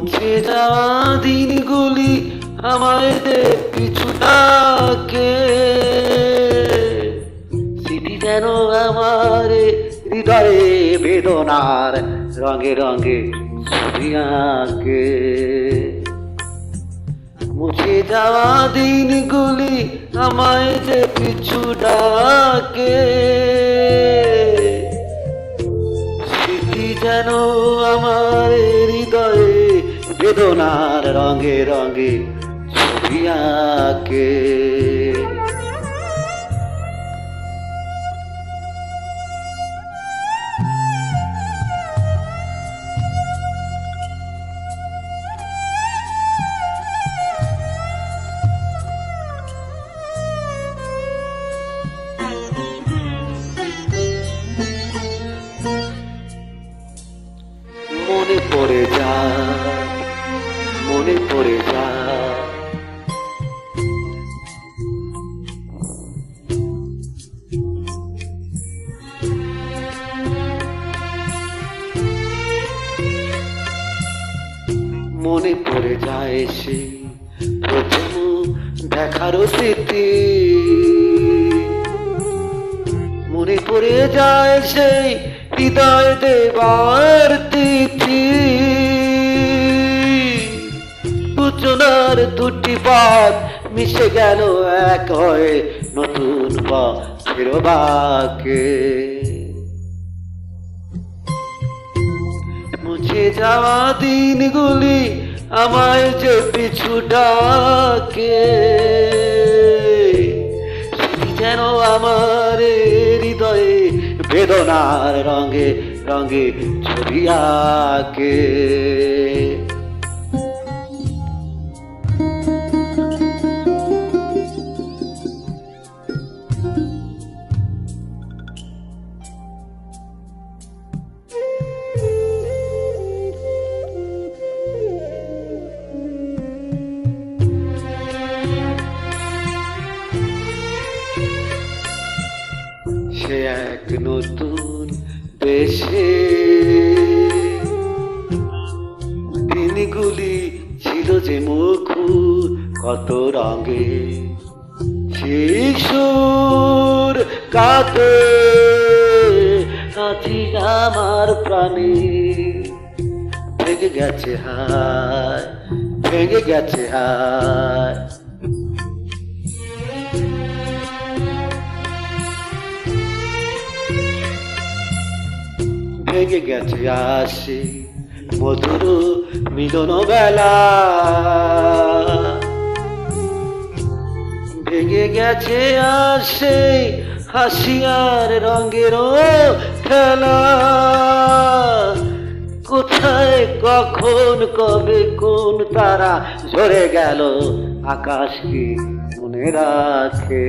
মুছে যাওয়া দিনগুলি আমায় দে পিছুটাকে। স্মৃতি যেন আমার হৃদয়ে বেদনার রঙে রঙে ছবি আঁকে। মুছে যাওয়া দিনগুলি আমায় যে পিছু ডাকে বেদনার রঙে রঙে ছবি আঁকে মনে পড়ে যা মনে পড়ে যা। মনে পড়ে যায় সে প্রথম দেখার স্মৃতি। মনে পড়ে যায় সেই হৃদয় দেবার সূচনার দুটি পথ মিশে গেল এক হয় নতুন বা ফেরবাকে মুছে যাওয়া দিনগুলি আমায় যে পিছু ডাকে যেন আমার হৃদয়ে বেদনার রঙে রঙে ছবি আঁকে। সে এক নতুন দেশে দিনগুলি ছিল যে মুখুর, কত রঙে শিশুর কাতে আছি আমার প্রাণী ভেঙে গেছে হায়, ভেঙে গেছে হায়। ভেঙে গেছে আসে মধুর মিলন বেলা। ভেঙে গেছে আসে হাসিয়ার রঙের খেলা। কোথায়, কখন, কবে, কোন তারা ঝরে গেল আকাশকে মনে রাখে।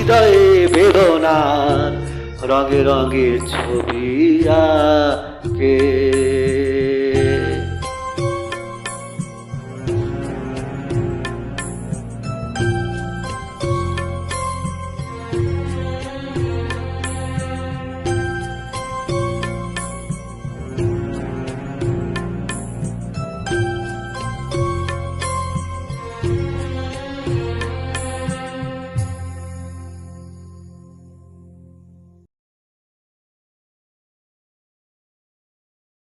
হৃদয়ে বেদনার রঙে রঙে ছবি আঁকে।